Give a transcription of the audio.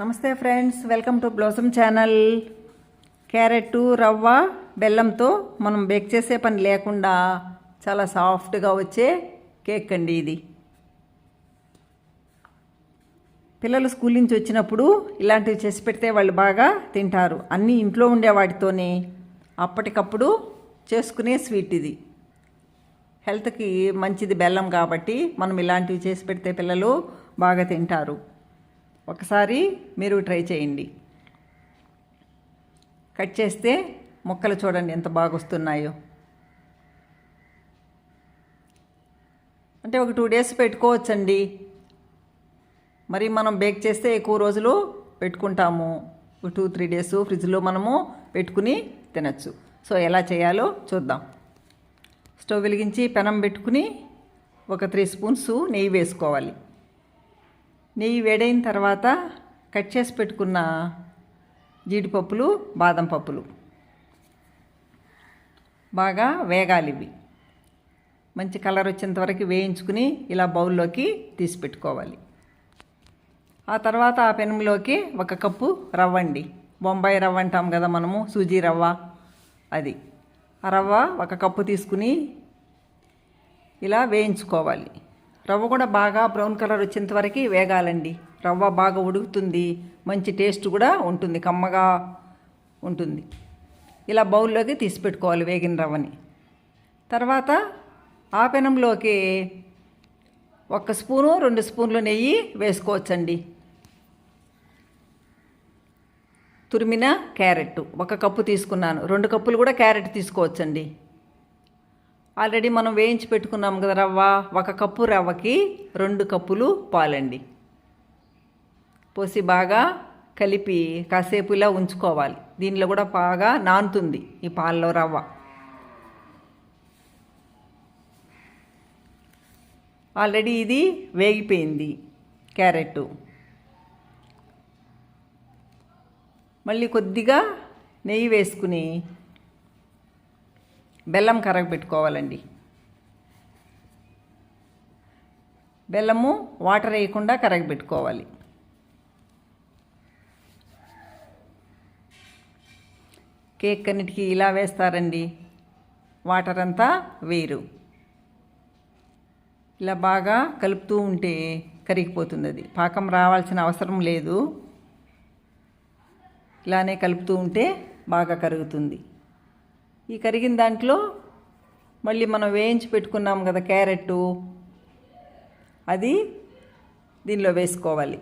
నమస్తే friends welcome to Blossom channel. Carrot రవ్వ బెల్లంతో మనం బేక్ చేసే పని లేకుండా చాలా సాఫ్ట్గా వచ్చే కేక్ అండి ఇది. పిల్లలు స్కూల్ నుంచి వచ్చినప్పుడు ఇలాంటివి చేసి పెడితే వాళ్ళు బాగా తింటారు. అన్నీ ఇంట్లో ఉండే వాటితోనే అప్పటికప్పుడు చేసుకునే స్వీట్ ఇది. హెల్త్కి మంచిది బెల్లం కాబట్టి మనం ఇలాంటివి చేసి పెడితే పిల్లలు బాగా తింటారు. ఒకసారి మీరు ట్రై చేయండి. కట్ చేస్తే ముక్కలు చూడండి ఎంత బాగా వస్తున్నాయో. అంటే ఒక టూ డేస్ పెట్టుకోవచ్చండి. మరి మనం బేక్ చేస్తే ఎక్కువ రోజులు పెట్టుకుంటాము. టూ త్రీ డేస్ ఫ్రిడ్జ్లో మనము పెట్టుకుని తినచ్చు. సో ఎలా చేయాలో చూద్దాం. స్టవ్ వెలిగించి పెనం పెట్టుకుని ఒక త్రీ స్పూన్స్ నెయ్యి వేసుకోవాలి. నెయ్యి వేడైన తర్వాత కట్ చేసి పెట్టుకున్న జీడిపప్పులు బాదం పప్పులు. బాగా వేగాలి ఇవి. మంచి కలర్ వచ్చేంత వరకు వేయించుకుని ఇలా బౌల్లోకి తీసి పెట్టుకోవాలి. ఆ తర్వాత ఆ పెనంలోకి ఒక కప్పు రవ్వ అండి బొంబాయి రవ్వ అంటాం కదా మనము సూజీ రవ్వ అది. ఆ రవ్వ ఒక కప్పు తీసుకుని ఇలా వేయించుకోవాలి. రవ్వ కూడా బాగా బ్రౌన్ కలర్ వచ్చేంత వరకు వేగాలండి. రవ్వ బాగా ఉడుకుతుంది. మంచి టేస్ట్ కూడా ఉంటుంది. కమ్మగా ఉంటుంది. ఇలా బౌల్లోకి తీసి పెట్టుకోవాలి వేగిన రవ్వని. తర్వాత ఆ పెనంలోకి ఒక స్పూను రెండు స్పూన్లు నెయ్యి వేసుకోవచ్చండి. తురిమిన క్యారెట్. ఒక కప్పు తీసుకున్నాను. రెండు కప్పులు కూడా క్యారెట్ తీసుకోవచ్చండి. ఆల్రెడీ మనం వేయించి పెట్టుకున్నాం కదా రవ్వ. ఒక కప్పు రవ్వకి రెండు కప్పులు పాలండి. పోసి బాగా కలిపి కాసేపు ఇలా ఉంచుకోవాలి. దీనిలో కూడా బాగా నానుతుంది ఈ పాలలో రవ్వ. ఆల్రెడీ ఇది వేగిపోయింది క్యారెట్. మళ్ళీ కొద్దిగా నెయ్యి వేసుకుని బెల్లం కరగబెట్టుకోవాలండి బెల్లము వాటర్ వేయకుండా కరగబెట్టుకోవాలి కేక్ అన్నిటికీ ఇలా వేస్తారండి. వాటర్ అంతా వేరు. ఇలా బాగా కలుపుతూ ఉంటే కరిగిపోతుంది అది పాకం రావాల్సిన అవసరం లేదు. ఇలానే కలుపుతూ ఉంటే బాగా కరుగుతుంది. ఈ కరిగిన దాంట్లో మళ్ళీ మనం వేయించి పెట్టుకున్నాం కదా క్యారెట్ అది దీనిలో వేసుకోవాలి.